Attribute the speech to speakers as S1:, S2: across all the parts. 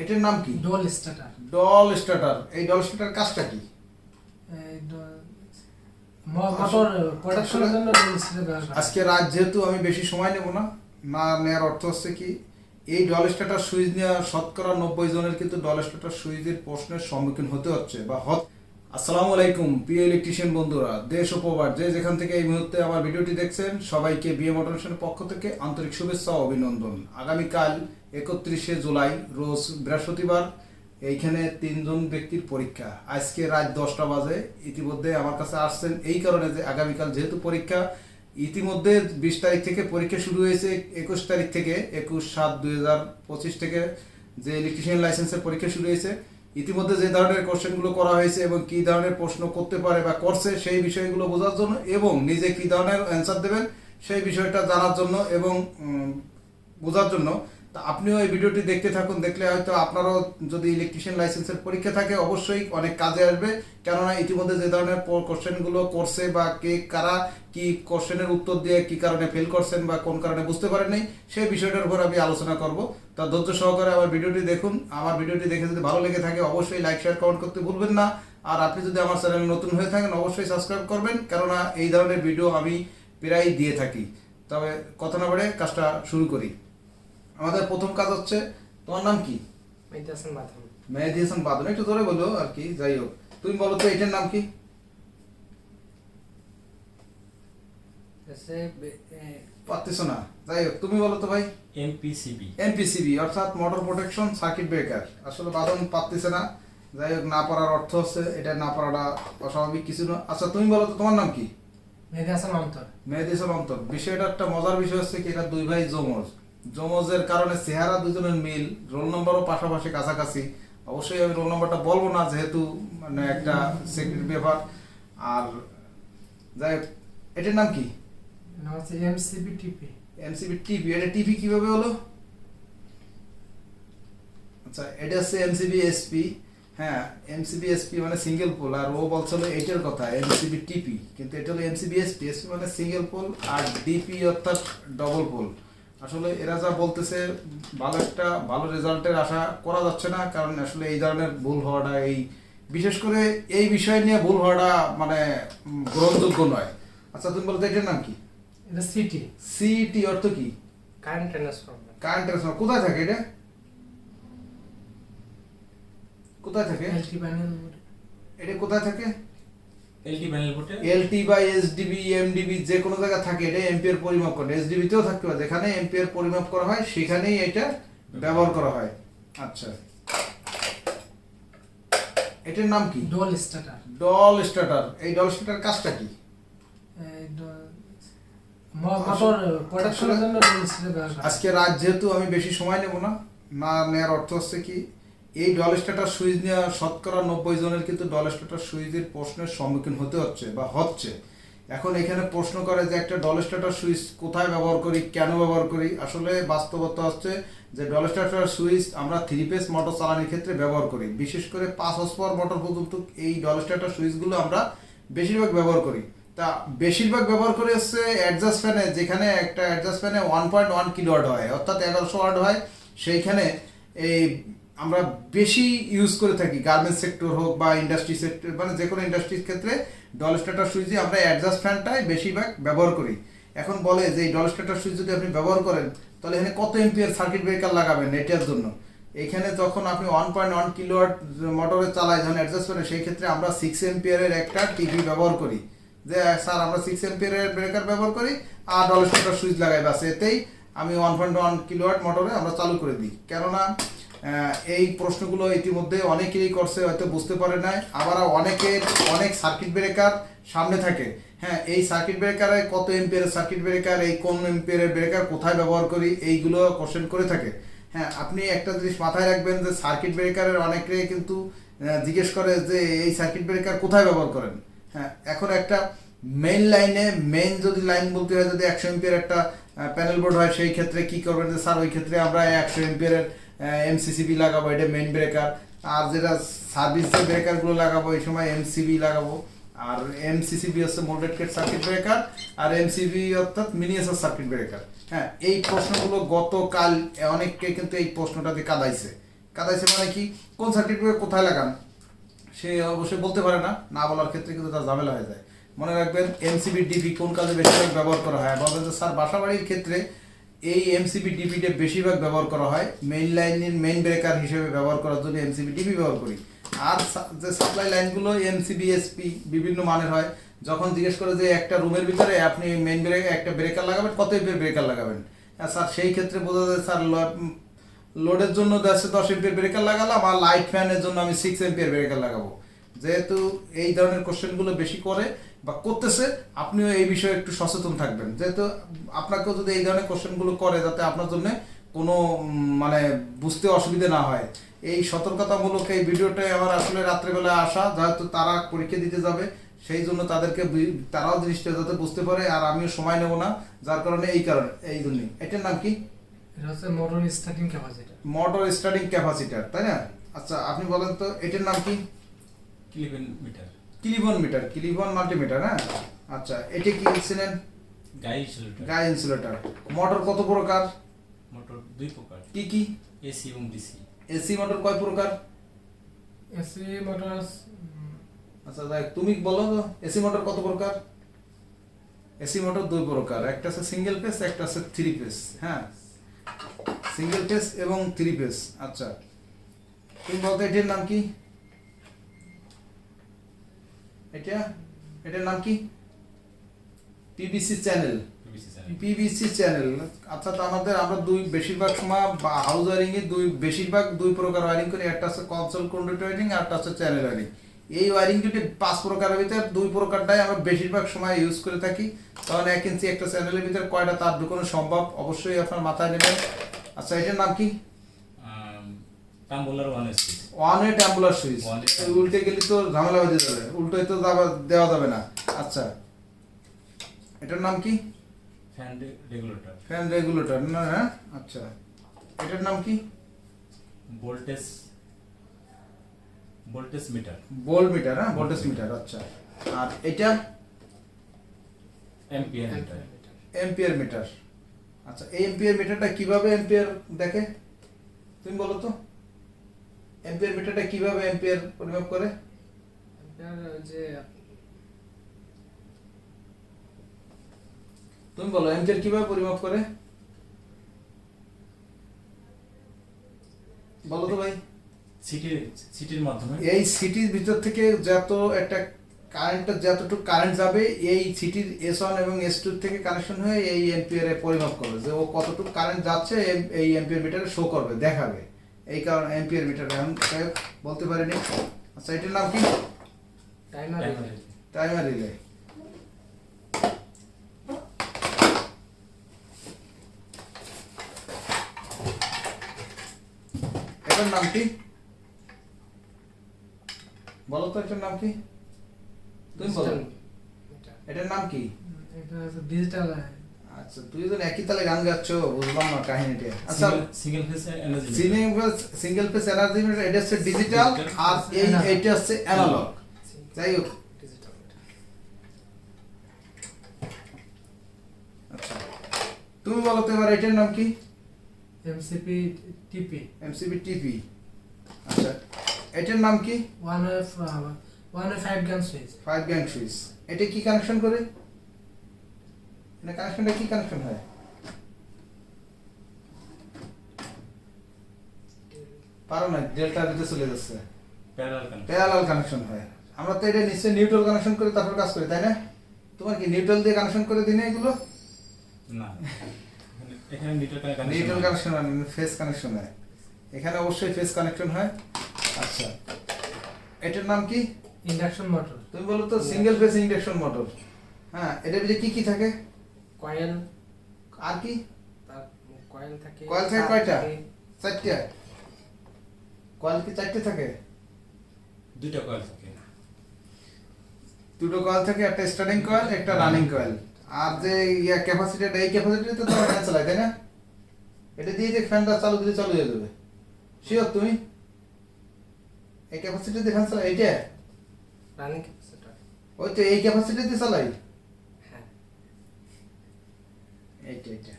S1: এটার নাম কি?
S2: DOL starter.
S1: DOL starter. এই ডল স্টার্টার কাজটা কি?
S2: মোটর প্রোডাকশনের জন্য ডল স্টার্টার
S1: আজকে রাত যেহেতু আমি বেশি সময় নেব না না নেওয়ার অর্থ হচ্ছে কি এই ডল স্টার্টার সুইচ নেওয়া শতকরা নব্বই জনের কিন্তু ডল স্টার্টার সুইচের প্রশ্নের সম্মুখীন হতে হচ্ছে বা হত আসসালামু আলাইকুম, প্রিয় ইলেকট্রিশিয়ান বন্ধুরা, দেশ প্রবাদ যে যেখান থেকে এই মুহূর্তে আমার ভিডিওটি দেখছেন, সবাইকে বিএম অটোমেশনের পক্ষ থেকে আন্তরিক শুভেচ্ছা ও অভিনন্দন। আগামীকাল একত্রিশে জুলাই, রোজ বৃহস্পতিবার, এইখানে তিনজন ব্যক্তির পরীক্ষা। আজকে রাত দশটা বাজে, ইতিমধ্যে আমার কাছে আসছেন এই কারণে যে আগামীকাল যেহেতু পরীক্ষা, ইতিমধ্যে বিশ তারিখ থেকে পরীক্ষা শুরু হয়েছে, একুশ তারিখ থেকে, একুশ সাত দুই থেকে যে ইলেকট্রিশিয়ান লাইসেন্সের পরীক্ষা শুরু হয়েছে ইতিমধ্যে যে ধরনের কোশ্চেনগুলো করা হয়েছে এবং কি ধরনের প্রশ্ন করতে পারে বা করছে সেই বিষয়গুলো বোঝার জন্য এবং নিজে কি ধরনের অ্যান্সার দেবেন সেই বিষয়টা জানার জন্য এবং বোঝার জন্য আপনিও এই ভিডিওটি দেখতে থাকুন, দেখলে হয়তো আপনারও যদি ইলেকট্রিশিয়ান লাইসেন্সের পরীক্ষা থাকে, অবশ্যই অনেক কাজে আসবে। কেননা ইতিমধ্যে যে ধরনের কোশ্চেনগুলো করছে বা কে কারা কি কোশ্চেনের উত্তর দিয়ে কি কারণে ফেল করছেন বা কোন কারণে বুঝতে পারেন সেই বিষয়টার উপর আমি আলোচনা করব। তা ধৈর্য সহকারে আমার ভিডিওটি দেখুন। আমার ভিডিওটি দেখে যদি ভালো লেগে থাকে, অবশ্যই লাইক শেয়ার কমেন্ট করতে ভুলবেন না। আর আপনি যদি আমার চ্যানেল নতুন হয়ে থাকেন, অবশ্যই সাবস্ক্রাইব করবেন। কেননা এই ধরনের ভিডিও আমি প্রায় দিয়ে থাকি। তবে কথা না বলে কাজটা শুরু করি। আমাদের প্রথম কাজ হচ্ছে তোমার নাম কি?
S2: মেহেদি হাসান বাদাম
S1: মেহেদি হাসান বাদন একটু ধরে বলো আর কি যাই হোক। তুমি বলো তো এটার নাম কি? পারতেছো না। যাই হোক তুমি বলো তো ভাই।
S3: এমপিসিবি।
S1: এমপিসিবি অর্থাৎ মোটর প্রোটেকশন সার্কিট ব্রেকার আসলে বাদন পারতেছে না। যাই হোক না পারার অর্থ হচ্ছে এটা না পারাটা অস্বাভাবিক কিছু না। আচ্ছা তুমি বলো তো তোমার নাম কি?
S2: মেহেদি হাসান অন্তর।
S1: মেহেদি হাসান অন্তর। বিষয়টা একটা মজার বিষয় হচ্ছে কি এটা দুই ভাই জমজ জমজের কারণে চেহারা দুজনের মিল রোল নম্বরও পাশাপাশি কাছাকাছি। অবশ্যই আমি রোল নম্বরটা বলব না যেহেতু মানে একটা সিক্রেট ব্যাপার। আর যাই এটার নাম কি?
S2: নাম হচ্ছে এমসিবি টিপি
S1: এমসিবি টিভি এটা টিভি কীভাবে হলো? আচ্ছা এটা হচ্ছে এমসিবি এসপি হ্যাঁ এমসিবি এসপি মানে সিঙ্গেল পোল আর ও বলছিল এইটার কথা এমসিবি টিপি কিন্তু এটা হলো এমসিবি এসপি এসপি মানে সিঙ্গেল পোল আর ডিপি অর্থাৎ ডবল পোল আসলে এরা যা বলতেছে ভালো একটা ভালো রেজাল্টের আশা করা যাচ্ছে না কারণ আসলে এই ধরনের ভুল হওয়াটা এই বিশেষ করে এই বিষয় নিয়ে ভুল হওয়াটা মানে গ্রহণযোগ্য নয়। আচ্ছা তুমি বলতে এটার নাম কি?
S2: এটা সিটি
S1: সিটি অর্থ কি?
S2: কারেন্ট ট্রান্সফরমার
S1: কারেন্ট ট্রান্সফার কোথায় থাকে এটা? কোথায় থাকে? এটা কোথায় থাকে?
S3: এলটি প্যানেল বোর্ডে
S1: এলটি বা এসডিবি এমডিবি যে কোনো জায়গায় থাকে এটা এম্পিয়ার পরিমাপ করে। এসডিবি তেও থাকতে পারে। যেখানে এম্পিয়ার পরিমাপ করা হয় সেখানেই এটা ব্যবহার করা হয়। আচ্ছা। এটার নাম কি?
S2: ডোল স্টার্টার
S1: ডল স্টার্টার এই ডল স্টার্টার কাজটা কি?
S2: মোটর প্রোডাকশনের জন্য ডোল স্টার্টার ব্যবহার করা হয়।
S1: আজকে রাত যেহেতু আমি বেশি সময় নেব না না নেওয়ার অর্থ হচ্ছে কি এই ডল স্টার্টার সুইচ নেওয়া শতকরা নব্বই জনের কিন্তু ডল স্টার্টার সুইচের প্রশ্নের সম্মুখীন হতে হচ্ছে বা হচ্ছে। এখন এখানে প্রশ্ন করে যে একটা ডল স্টার্টার সুইচ কোথায় ব্যবহার করি, কেন ব্যবহার করি? আসলে বাস্তবতা হচ্ছে যে ডল স্টার্টার সুইচ আমরা থ্রি পেস মোটর চালানোর ক্ষেত্রে ব্যবহার করি। বিশেষ করে পাঁচ হর্স পাওয়ার মোটর পর্যন্ত এই ডল স্টার্টার সুইচগুলো আমরা বেশিরভাগ ব্যবহার করি। তা বেশিরভাগ ব্যবহার করে হচ্ছে অ্যাডজাস্ট ফ্যানে যেখানে একটা অ্যাডজাস্ট ফ্যানে one point one kilowatt হয়, অর্থাৎ এগারোশো ওয়াট হয়, সেইখানে এই আমরা বেশি ইউজ করে থাকি গার্মেন্টস সেক্টর হোক বা ইন্ডাস্ট্রি সেক্টর মানে যে কোনো ইন্ডাস্ট্রির ক্ষেত্রে ডল স্টার্টার সুইচে আমরা অ্যাডজাস্ট ফ্যানটাই বেশিরভাগ ব্যবহার করি। এখন বলে যে এই ডল স্টার্টার সুইচ যদি আপনি ব্যবহার করেন, তাহলে এখানে কত এমপিয়ার সার্কিট ব্রেকার লাগাবেন এটার জন্য? এখানে যখন আপনি ওয়ান পয়েন্ট ওয়ান কিলোয়াট মোটরে চালায় যখন অ্যাডজাস্ট করেন, সেই ক্ষেত্রে আমরা সিক্স এমপিয়ারের একটা টিভি ব্যবহার করি। যে, স্যার, আমরা সিক্স এমপিয়ারের ব্রেকার ব্যবহার করি, আর ডল স্টার্টার সুইচ লাগাই বাস এতেই আমি ওয়ান পয়েন্ট ওয়ান কিলোয়াট মোটরে আমরা চালু করে দিই। কেননা এই প্রশ্নগুলো ইতিমধ্যে অনেকেরই করছে, হয়তো বুঝতে পারে নাই। আবার অনেকের, অনেক সার্কিট ব্রেকার সামনে থাকে। হ্যাঁ এই সার্কিট ব্রেকারে কত এম্পিয়ারের সার্কিট ব্রেকার এই কোন এম্পিয়ারের ব্রেকার কোথায় ব্যবহার করি, এইগুলো কোশ্চেন করে থাকে। হ্যাঁ আপনি একটা জিনিস মাথায় রাখবেন যে সার্কিট ব্রেকারের অনেকেই কিন্তু জিজ্ঞেস করে যে এই সার্কিট ব্রেকার কোথায় ব্যবহার করেন? হ্যাঁ এখন একটা মেইন লাইনে মেইন যদি লাইন বলতে হয়, যদি একশো এম্পিয়ার একটা প্যানেল বোর্ড হয়, সেই ক্ষেত্রে কি করবেন যে, স্যার, ওই ক্ষেত্রে আমরা একশো এম্পিয়ারের এমসিসিবি লাগাবো, এটা মেইন ব্রেকার আর যেটা সার্ভিস যে ব্রেকারগুলো লাগাবো, এই সময় এমসিবি লাগাবো। আর এমসিসিবি হচ্ছে মোল্ডেড কেট সার্কিট ব্রেকার আর এমসিবি অর্থাৎ মিনিয়েচার সার্কিট ব্রেকার হ্যাঁ এই প্রশ্নগুলো গতকাল অনেককে কিন্তু এই প্রশ্নটাতে কাদাইছে। কাদাইছে মানে কি? কোন সার্কিটকে কোথায় লাগান? সে অবশ্যই বলতে পারে না না বলার ক্ষেত্রে কিন্তু তার ঝামেলা হয়ে যায়। মনে রাখবেন এমসিবি ডিপি কোন কাজে বেশিরভাগ ব্যবহার করা হয়? যে স্যার বাসা বাড়ির ক্ষেত্রে এই এমসিবি ডিপিটা বেশিরভাগ ব্যবহার করা হয়। মেইন লাইনের মেইন ব্রেকার হিসেবে ব্যবহার করার জন্য এমসিবি ডিপি ব্যবহার করি। আর যে সাপ্লাই লাইনগুলো এমসিবি এসপি বিভিন্ন মানের হয়, যখন জিজ্ঞেস করে যে একটা রুমের ভিতরে আপনি মেইন ব্রেক একটা ব্রেকার লাগাবেন, কত এমপির ব্রেকার লাগাবেন? স্যার, সেই ক্ষেত্রে বোঝা যায় স্যার লোডের জন্য দশ দশ এমপির ব্রেকার লাগালাম, আর লাইট ফ্যানের জন্য আমি সিক্স এমপির ব্রেকার লাগাবো। যেহেতু এই ধরনের কোশ্চেনগুলো বেশি করে বা করতেছে আপনিও এই বিষয়ে একটু সচেতন থাকবেন। যেহেতু আপনাকেও যদি এই ধরনের কোশ্চেনগুলো করে যাতে আপনার জন্য কোনো মানে বুঝতে অসুবিধা না হয়। এই সতর্কতামূলক এই ভিডিওটাই আমার আসলে রাত্রেবেলা আসা যেহেতু তারা পরীক্ষা দিতে যাবে সেই জন্য তাদেরকে তারাও জিনিসটা যাতে বুঝতে পারে আর আমিও সময় নেব না যার কারণে এই কারণে এই জন্যই। এটার নাম কি?
S2: এটা হচ্ছে motor starting capacitor
S1: motor starting capacitor তাই না? আচ্ছা আপনি বলেন তো এটার নাম কি?
S3: Clip on meter.
S1: Clip on meter clip on multimeter হ্যাঁ? আচ্ছা এটা কি লিখছিলেন
S3: গাই ইনসুলেটর
S1: গায়ে ইনসুলেটর মোটর কত প্রকার?
S3: মোটর দুই প্রকার।
S1: কি কি?
S3: এসি এবং ডিসি।
S1: এসি মোটর কয় প্রকার?
S2: এসি মোটর
S1: আচ্ছা দেখ তুমি বলো তো এসি মোটর কত প্রকার? এসি মোটর দুই প্রকার একটা আছে সিঙ্গেল ফেস একটা আছে থ্রি ফেস হ্যাঁ? সিঙ্গেল ফেস এবং থ্রি ফেস আচ্ছা। তুমি বলতো এটার নাম কি? এটা এটার নাম কি? পিবিসি চ্যানেল পিবিসি চ্যানেল অর্থাৎ আমাদের আমরা দুই বেশিরভাগ সময় হাউস ওয়ারিং এ দুই বেশিরভাগ দুই প্রকার ওয়ারিং করি। একটা আছে কনসোল কন্ডুইট ওয়ারিং আর একটা হচ্ছে চ্যানেল ওয়ারিং এই ওয়ারিং যদি পাঁচ প্রকারের ভিতরে দুই প্রকারটাই আমরা বেশিরভাগ সময় ইউজ করে থাকি। তখন এক ইঞ্চি একটা চ্যানেলের ভিতরে কয়টা তার ঢুকানো সম্ভব? অবশ্যই আপনার মাথায় নেবেন। আচ্ছা এটার নাম কি?
S3: Tumbler one
S1: one switch. উল্টে গেলে তো ঝামেলা হয়ে যাবে উল্টোই তো দেওয়া যাবে না। আচ্ছা। এটার নাম কি?
S3: ফ্যান রেগুলেটর
S1: ফ্যান রেগুলেটর না হ্যাঁ? আচ্ছা। এটার নাম কি?
S3: Voltage voltage meter
S1: volt meter হ্যাঁ? ভোল্টেজ মিটার আচ্ছা। আর এটা?
S3: এম্পিয়ার মিটার
S1: এম্পিয়ার মিটার আচ্ছা এই এম্পিয়ার মিটারটা কীভাবে এম্পিয়ার দেখে? তুমি বলো তো। এম্পিয়ার মিটারটা কীভাবে এম্পিয়ার পরিমাপ করে?
S2: যে
S1: তুমি বলো এম্পিয়ার কীভাবে পরিমাপ করে? বলো তো ভাই।
S3: সিটির সিটির মাধ্যমে।
S1: এই সিটির ভিতর থেকে যত একটা কারেন্টটা যতটুকু কারেন্ট যাবে এই সিটির এস ওয়ান এবং এস টু থেকে কানেকশন হয়ে এই এম্পিয়ারে পরিমাপ করবে। যে ও কতটুকু কারেন্ট যাচ্ছে এই এম্পিয়ার মিটারে শো করবে দেখাবে। এই কারণে এম্পিয়ার মিটার এখন বলতে পারিনি। আচ্ছা এটার নাম কি?
S2: টাইমার
S1: টাইমার রিলে এটার নাম কি? বলো তো এটার নাম কি? তুমি বলো। এটার নাম কি?
S2: এটা ডিজিটাল
S1: আচ্ছা তুই তো একই তালে গান গাচ্ছ বুঝলাম না কাহিনীটা। আচ্ছা
S3: single phase energy
S1: single single phase energy meter এটা হচ্ছে ডিজিটাল আর এই এটা হচ্ছে অ্যানালগ যাই হোক। আচ্ছা তুমি বলো তো এবার এটার নাম কি?
S2: এমসিপি টিপি
S1: এমসিবি টিপি আচ্ছা এটার নাম কি?
S2: One one five gang switch
S1: five gang switch এটা কি কানেকশন করে? এটা কানেকশনটা কি কানেকশন হয়? পারো না ডেল্টার ভিতরে চলে যাচ্ছে।
S3: প্যারালাল
S1: কানেকশন হয়। আমরা তো এটা নিশ্চয়ই নিউট্রাল কানেকশন করে তারপর কাজ করি তাই না? তোমার কি নিউট্রাল দিয়ে কানেকশন করে দিনে এগুলো?
S3: না। এখানে কানেকশন
S1: নিউট্রাল কানেকশন হয় ফেস কানেকশন হয়। এখানে অবশ্যই ফেস কানেকশন হয়। আচ্ছা। এটার নাম কি?
S2: ইন্ডাকশন মোটর
S1: তুমি বলো তো সিঙ্গেল ফেস ইন্ডাকশন মোটর হ্যাঁ এটার ভিতরে কি কি থাকে?
S2: কয়েল
S1: আর কি?
S2: তার কয়েল থাকে।
S1: কয়েল থাকে কয়টা? চারটে। কয়েল কি চারটে থাকে?
S3: দুইটা কয়েল থাকে।
S1: দুটো কয়েল থাকে একটা স্টার্টিং কয়েল একটা রানিং কয়েল। আর যে ইয়া ক্যাপাসিটিটা এই ক্যাপাসিটিতে তো ফ্যান চালায় তাই না? এটা দিয়ে যে ফ্যানটা চালু দিলে চালু হয়ে যাবে। শিওর তুমি? এই ক্যাপাসিটিতে ফ্যান চালাই এইটা?
S2: রানিং ক্যাপাসিটর
S1: ওই তো এই ক্যাপাসিটিতে চালাই
S2: হ্যাঁ
S1: এইটা এইটা।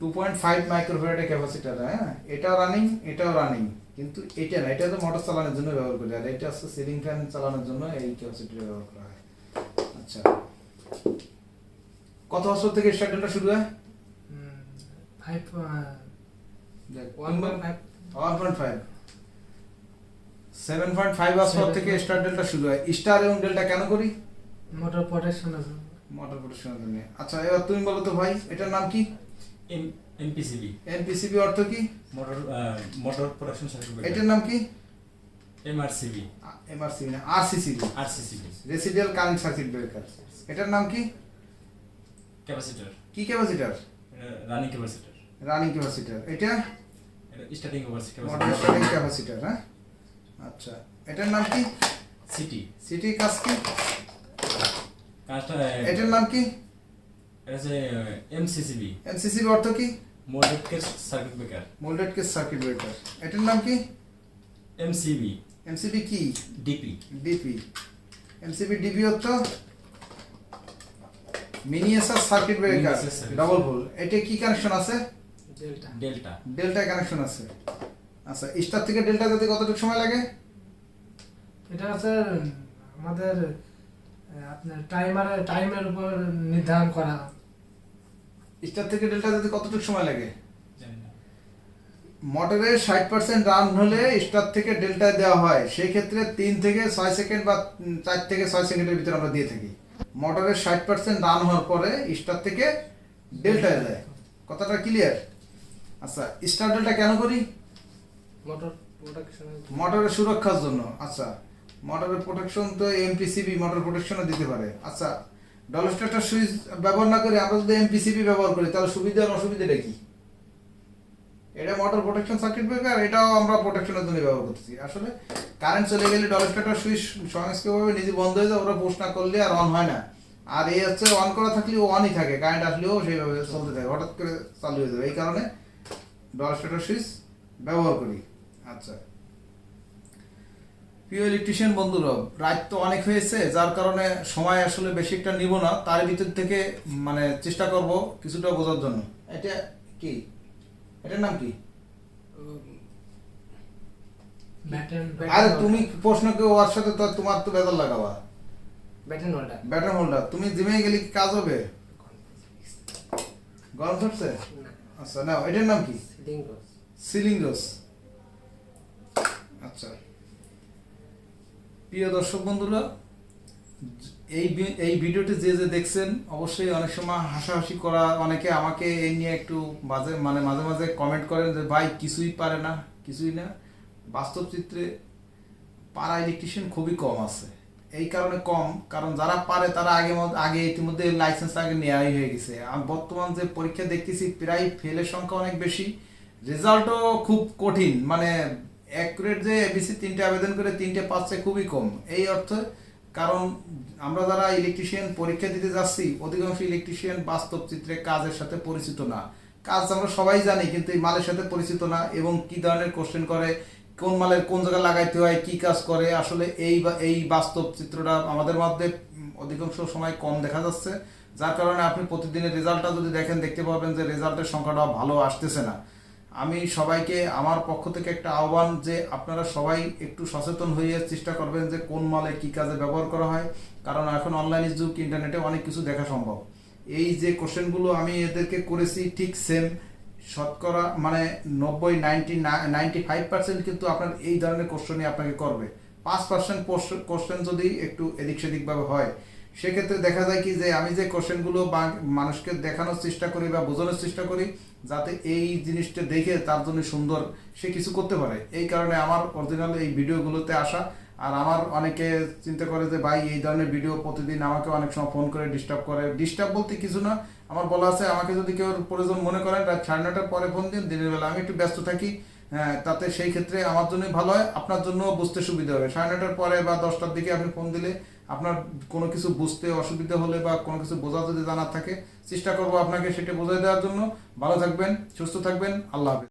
S1: টু পয়েন্ট ফাইভ মাইক্রোফেরাডের ক্যাপাসিটার হ্যাঁ? এটা রানিং এটাও রানিং কিন্তু এটা না এটা তো মোটর চালানোর জন্য ব্যবহার করি। আর এটা হচ্ছে সিলিং ফ্যান চালানোর জন্য এই ক্যাপাসিটার ব্যবহার করা হয়। আচ্ছা। কত বছর থেকে স্টার্টেলটা শুরু হয়?
S2: Five one
S1: one
S2: point five
S1: point five seven point five বছর থেকে স্টার ডেল্টা শুরু হয়। স্টার এবং ডেল্টা কেন করি?
S2: মোটর প্রোটেকশন আছে।
S1: মোটর প্রোটেকশনের জন্য আচ্ছা এবার তুমি বলো তো ভাই এটার নাম কি?
S3: এম এমপিসিবি
S1: এনপিসিবি অর্থ কি?
S3: Motor motor production certificate.
S1: এটার নাম কি?
S3: এমআরসিবি।
S1: এমআরসিবি না RCCB.
S3: RCCB.
S1: Residual current circuit breaker এটার নাম কি?
S3: ক্যাপাসিটর।
S1: কি capacitor?
S3: Running capacitor.
S1: Running capacitor. এটা?
S3: স্টার্টিং ক্যাপাসিটর
S1: স্টার্টিং ক্যাপাসিটার হ্যাঁ? আচ্ছা এটার নাম কি?
S3: সিটি।
S1: সিটি কাজ কি?
S3: কাজটা
S1: এটার নাম কি?
S3: এটা হচ্ছে এমসিসিবি
S1: এনসিসিবি অর্থ কি?
S3: Moulded case circuit breaker
S1: moulded case circuit breaker এটার নাম কি?
S3: এমসিবি
S1: এমসিবি কি?
S3: ডিপি
S1: ডিপি এমসিবি ডিপি অর্থ miniature circuit breaker double pole. এটা কি কানেকশন আছে?
S2: ডেল্টা
S3: ডেল্টা
S1: ডেল্টা কানেকশন আছে। আচ্ছা স্টার থেকে ডেল্টা যেতে কতটুকু সময় লাগে?
S2: এটা হচ্ছে আমাদের আপনার টাইমার টাইমের উপর নির্ধারণ করা।
S1: স্টার থেকে ডেল্টা যেতে কতটুকু সময় লাগে?
S3: জানি না।
S1: মোটরের ষাট পার্সেন্ট রান হলে স্টার থেকে ডেল্টা দেওয়া হয়। সেই ক্ষেত্রে তিন থেকে ছয় সেকেন্ড বা চার থেকে ছয় সেকেন্ডের ভিতরে আমরা দিয়ে থাকি। মোটরের ষাট পার্সেন্ট রান হওয়ার পরে স্টার থেকে ডেল্টায় যায়। কথাটা ক্লিয়ার আচ্ছা স্টার ডেল্টা কেন করি?
S2: মোটর
S1: মোটরের সুরক্ষার জন্য। আচ্ছা মোটরের প্রোটেকশন তো এমপিসিবি মোটর প্রোটেকশনও দিতে পারে। আচ্ছা ডলস্টারটা সুইচ ব্যবহার না করে আমরা যদি এমপিসিবি ব্যবহার করি, তাহলে সুবিধা আর অসুবিধাটা কি? এটা মোটর প্রোটেকশন সার্কিট ব্রেকার এটাও আমরা প্রোটেকশনের জন্য ব্যবহার করতেছি। আসলে কারেন্ট চলে গেলে ডলস্টারটা সুইচ সংস্কৃতভাবে নিজে বন্ধ হয়ে যায়, ওরা পোস্ট না করলে আর অন হয় না। আর এই হচ্ছে অন করা থাকলে ও অনই থাকে কারেন্ট আসলেও সেইভাবে চলতে থাকে, হঠাৎ করে চালু হয়ে যাবে। এই কারণে ডলস্টারটা সুইচ ব্যবহার করি। আচ্ছা। প্রিয় ইলেকট্রিশিয়ান বন্ধুরা রাত তো অনেক হয়েছে যার কারণে সময় আসলে বেশি একটা নিব না। তার ভিতর থেকে মানে চেষ্টা করব কিছুটা বোঝার জন্য। এটা কি? এটার নাম কি?
S2: ব্যাটেন
S1: আরে তুমি প্রশ্নকে ওর সাথে তো তোমার তো বেজার লাগাবা।
S2: ব্যাটেন হোল্ডার
S1: ব্যাটার হোল্ডার তুমি জিমে গেলে কি কাজ হবে? গরম ধরছে আচ্ছা না এটার নাম কি? সিলিং রোস আচ্ছা। প্রিয় দর্শক বন্ধুরা, এই এই ভিডিওটি যে যে দেখছেন, অবশ্যই অনেক সময় হাসাহাসি করা, অনেকে আমাকে এই নিয়ে একটু মাঝে মানে মাঝে মাঝে কমেন্ট করেন যে, ভাই, কিছুই পারে না, কিছুই না। বাস্তব চিত্রে পাড়া ইলেকট্রিশিয়ান খুবই কম আছে। এই কারণে কম, কারণ যারা পারে, তারা আগে আগে ইতিমধ্যে লাইসেন্স আগে নেওয়াই হয়ে গেছে। আর বর্তমান যে পরীক্ষা দেখতেছি, প্রায় ফেলের সংখ্যা অনেক বেশি। রেজাল্টও খুব কঠিন মানে অ্যাকুরেট যে এবিসি তিনটে আবেদন করে তিনটে পাচ্ছে খুবই কম। এই অর্থে কারণ আমরা যারা ইলেকট্রিশিয়ান পরীক্ষা দিতে যাচ্ছি, অধিকাংশ ইলেকট্রিশিয়ান বাস্তব চিত্রে কাজের সাথে পরিচিত না। কাজ আমরা সবাই জানি, কিন্তু এই মালের সাথে পরিচিত না এবং কি ধরনের কোশ্চেন করে, কোন মালের কোন জায়গায় লাগাইতে হয়, কি কাজ করে, আসলে এই বা- এই বাস্তব চিত্রটা আমাদের মধ্যে অধিকাংশ সময় কম দেখা যাচ্ছে। যার কারণে আপনি প্রতিদিনের রেজাল্টটা যদি দেখেন, দেখতে পাবেন যে রেজাল্টের সংখ্যাটা ভালো আসতেছে না। আমি সবাইকে আমার পক্ষ থেকে একটা আহ্বান যে আপনারা সবাই একটু সচেতন হয়ে চেষ্টা করবেন যে কোন মালে কি কাজে ব্যবহার করা হয়, কারণ এখন অনলাইনের যুগ ইন্টারনেটে অনেক কিছু দেখা সম্ভব। এই যে কোশ্চেনগুলো আমি এদেরকে করেছি ঠিক সেম শতকরা মানে নব্বই নাইনটি নাইনটি ফাইভ পার্সেন্ট কিন্তু আপনার এই ধরনের কোশ্চেনই আপনাকে করবে। পাঁচ পার্সেন্ট কোশ্চেন যদি একটু এদিক সেদিকভাবে হয়, সেক্ষেত্রে দেখা যায় কি যে আমি যে কোশ্চেনগুলো মানুষকে দেখানোর চেষ্টা করি বা বোঝানোর চেষ্টা করি যাতে এই জিনিসটা দেখে তার জন্য সুন্দর সে কিছু করতে পারে। এই কারণে আমার অরিজিনাল এই ভিডিওগুলোতে আসা। আর আমার অনেকে চিন্তা করে যে, ভাই, এই ধরনের ভিডিও প্রতিদিন আমাকে অনেক সময় ফোন করে ডিস্টার্ব করে। ডিস্টার্ব বলতে কিছু না। আমার বলা আছে, আমাকে যদি কেউ প্রয়োজন মনে করেন, রাত সাড়ে নটার পরে ফোন দিন, দিনের বেলা আমি একটু ব্যস্ত থাকি। হ্যাঁ তাতে সেই ক্ষেত্রে আমার জন্যই ভালো হয়। আপনার জন্য বুঝতে সুবিধা হবে। সাড়ে নটার পরে বা দশটার দিকে আপনি ফোন দিলে আপনার কোনো কিছু বুঝতে অসুবিধা হলে বা কোনো কিছু বোঝা যদি জানার থাকে, চেষ্টা করব আপনাকে সেটা বোঝাই দেওয়ার জন্য। ভালো থাকবেন, সুস্থ থাকবেন, আল্লাহ হাফেজ।